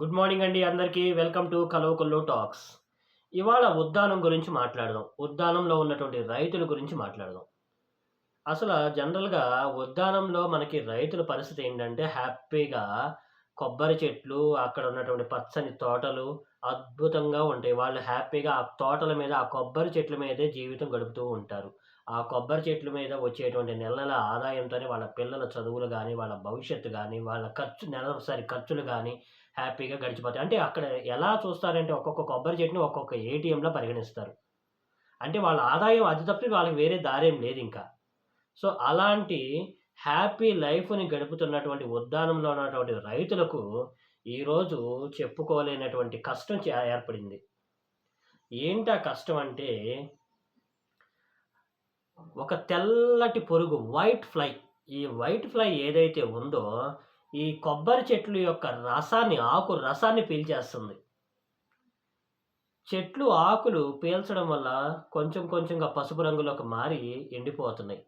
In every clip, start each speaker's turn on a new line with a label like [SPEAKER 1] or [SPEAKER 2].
[SPEAKER 1] Good morning అండి అందరికీ. Welcome to Kalavakollu talks. ఇవాళ ఉద్దానం గురించి మాట్లాడదాం. ఉద్దానంలో ఉన్నటువంటి రైతుల గురించి మాట్లాడదాం. అసలు జనరల్గా ఉద్దానంలో మనకి రైతుల పరిస్థితి ఏంటంటే హ్యాపీగా కొబ్బరి చెట్లు అక్కడ ఉన్నటువంటి పచ్చని తోటలు అద్భుతంగా ఉంటాయి. వాళ్ళు హ్యాపీగా ఆ తోటల మీద ఆ కొబ్బరి చెట్ల మీదే జీవితం గడుపుతూ ఉంటారు. ఆ కొబ్బరి చెట్ల మీద వచ్చేటువంటి నెల నెల ఆదాయంతోనే వాళ్ళ పిల్లల చదువులు కానీ వాళ్ళ భవిష్యత్తు కానీ వాళ్ళ ఖర్చు నెలసరి ఖర్చులు కానీ హ్యాపీగా గడిచిపోతాయి. అంటే అక్కడ ఎలా చూస్తారంటే ఒక్కొక్క కొబ్బరి చెట్టుని ఒక్కొక్క ఏటీఎంలో పరిగణిస్తారు. అంటే వాళ్ళ ఆదాయం అది తప్పి వాళ్ళకి వేరే దారేం లేదు ఇంకా. సో అలాంటి హ్యాపీ లైఫ్ని గడుపుతున్నటువంటి ఉద్దానంలో ఉన్నటువంటి రైతులకు ఈరోజు చెప్పుకోలేనటువంటి కష్టం చే- ఏర్పడింది. ఏంటా కష్టం అంటే ఒక తెల్లటి పొరుగు వైట్ ఫ్లై ఈ వైట్ ఫ్లై ఏదైతే ఉందో ఈ కొబ్బరి చెట్లు యొక్క రసాన్ని ఆకు రసాన్ని పీల్చేస్తుంది. చెట్లు ఆకులు పీల్చడం వల్ల కొంచెం కొంచెంగా పసుపు రంగులోకి మారి ఎండిపోతున్నాయి.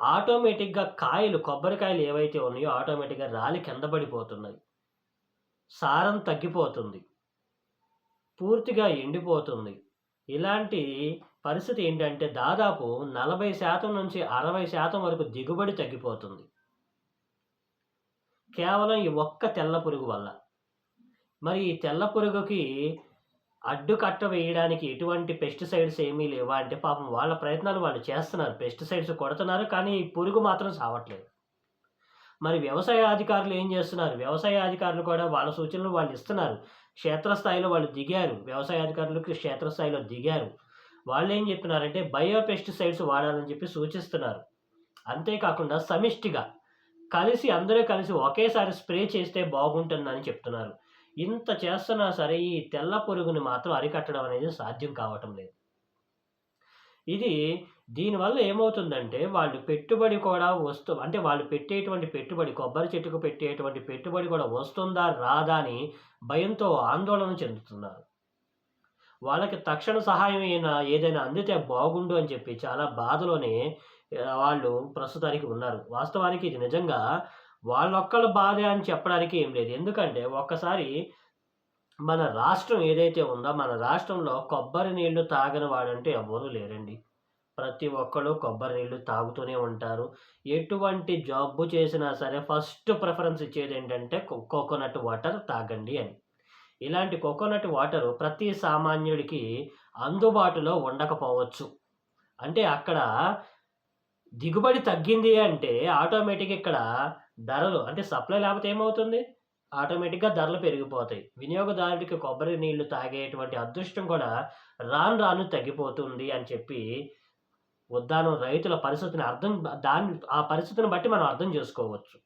[SPEAKER 1] ఆటోమేటిక్గా కాయలు కొబ్బరికాయలు ఏవైతే ఉన్నాయో ఆటోమేటిక్గా రాలి కింద పడిపోతున్నాయి. సారం తగ్గిపోతుంది. పూర్తిగా ఎండిపోతుంది. ఇలాంటి పరిస్థితి ఏంటంటే దాదాపు నలభై శాతం నుంచి అరవై శాతం వరకు దిగుబడి తగ్గిపోతుంది. కేవలం ఈ ఒక్క తెల్ల పురుగు వల్ల. మరి ఈ తెల్ల పురుగుకి అడ్డుకట్ట వేయడానికి ఎటువంటి పెస్టిసైడ్స్ ఏమీ లేవా. అంటే పాపం వాళ్ళ ప్రయత్నాలు వాళ్ళు చేస్తున్నారు. పెస్టిసైడ్స్ కొడుతున్నారు కానీ పురుగు మాత్రం సావట్లేదు. మరి వ్యవసాయ అధికారులు ఏం చేస్తున్నారు? వ్యవసాయ అధికారులు కూడా వాళ్ళ సూచనలు వాళ్ళు ఇస్తున్నారు. క్షేత్రస్థాయిలో వాళ్ళు దిగారు. వ్యవసాయ అధికారులకు క్షేత్రస్థాయిలో దిగారు. వాళ్ళు ఏం చెప్తున్నారంటే బయో పెస్టిసైడ్స్ వాడాలని చెప్పి సూచిస్తున్నారు. అంతేకాకుండా సమిష్టిగా కలిసి అందరూ కలిసి ఒకేసారి స్ప్రే చేస్తే బాగుంటుందని చెప్తున్నారు. ఇంత చేస్తున్నా సరే ఈ తెల్ల పురుగుని మాత్రం అరికట్టడం అనేది సాధ్యం కావటం లేదు. ఇది దీనివల్ల ఏమవుతుందంటే వాళ్ళు పెట్టుబడి కూడా వస్తు అంటే వాళ్ళు పెట్టేటువంటి పెట్టుబడి కొబ్బరి చెట్టుకు పెట్టేటువంటి పెట్టుబడి కూడా వస్తుందా రాదా అని భయంతో ఆందోళన చెందుతున్నారు. వాళ్ళకి తక్షణ సహాయం అయినా ఏదైనా అందితే బాగుండు అని చెప్పి చాలా బాధలోనే వాళ్ళు ప్రస్తుతానికి ఉన్నారు. వాస్తవానికి ఇది నిజంగా వాళ్ళొక్కళ్ళ బాధ అని చెప్పడానికి ఏం లేదు. ఎందుకంటే ఒక్కసారి మన రాష్ట్రం ఏదైతే ఉందో మన రాష్ట్రంలో కొబ్బరి నీళ్ళు తాగని వాడంటే ఎవ్వరూ లేరండి. ప్రతి ఒక్కళ్ళు కొబ్బరి నీళ్ళు తాగుతూనే ఉంటారు. ఎటువంటి జబ్బు చేసినా సరే ఫస్ట్ ప్రిఫరెన్స్ ఇచ్చేది ఏంటంటే కో- కోకోనట్ వాటర్ తాగండి అని. ఇలాంటి కోకోనట్ వాటర్ ప్రతి సామాన్యుడికి అందుబాటులో ఉండకపోవచ్చు. అంటే అక్కడ దిగుబడి తగ్గింది అంటే ఆటోమేటిక్ ఇక్కడ ధరలు అంటే సప్లై లేకపోతే ఏమవుతుంది? ఆటోమేటిక్గా ధరలు పెరిగిపోతాయి. వినియోగదారుడికి కొబ్బరి నీళ్ళు తాగేటువంటి అదృష్టం కూడా రాను రాను తగ్గిపోతుంది అని చెప్పి ఉద్దానం రైతుల పరిస్థితిని అర్థం దాని ఆ పరిస్థితిని బట్టి మనం అర్థం చేసుకోవచ్చు.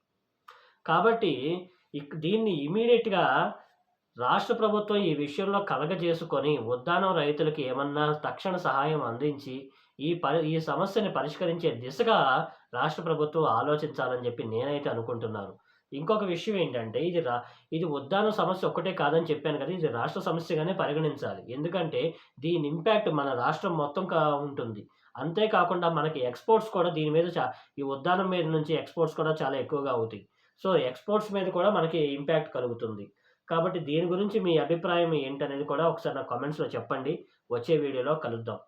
[SPEAKER 1] కాబట్టి ఇక్ దీన్ని ఇమీడియట్గా రాష్ట్ర ప్రభుత్వం ఈ విషయంలో కలగజేసుకొని ఉద్దానం రైతులకు ఏమన్నా తక్షణ సహాయం అందించి ఈ పరి ఈ సమస్యని పరిష్కరించే దిశగా రాష్ట్ర ప్రభుత్వం ఆలోచించాలని చెప్పి నేనైతే అనుకుంటున్నాను. ఇంకొక విషయం ఏంటంటే ఇది రా ఇది ఉద్దానం సమస్య ఒక్కటే కాదని చెప్పాను కదా ఇది రాష్ట్ర సమస్యగానే పరిగణించాలి. ఎందుకంటే దీని ఇంపాక్ట్ మన రాష్ట్రం మొత్తం కా ఉంటుంది. అంతేకాకుండా మనకి ఎక్స్పోర్ట్స్ కూడా దీని మీద చా ఈ ఉద్దానం మీద నుంచి ఎక్స్పోర్ట్స్ కూడా చాలా ఎక్కువగా అవుతాయి. సో ఎక్స్పోర్ట్స్ మీద కూడా మనకి ఇంపాక్ట్ కలుగుతుంది. కాబట్టి దీని గురించి మీ అభిప్రాయం ఏంటనేది కూడా ఒకసారి నా కామెంట్స్లో చెప్పండి. వచ్చే వీడియోలో కలుద్దాం.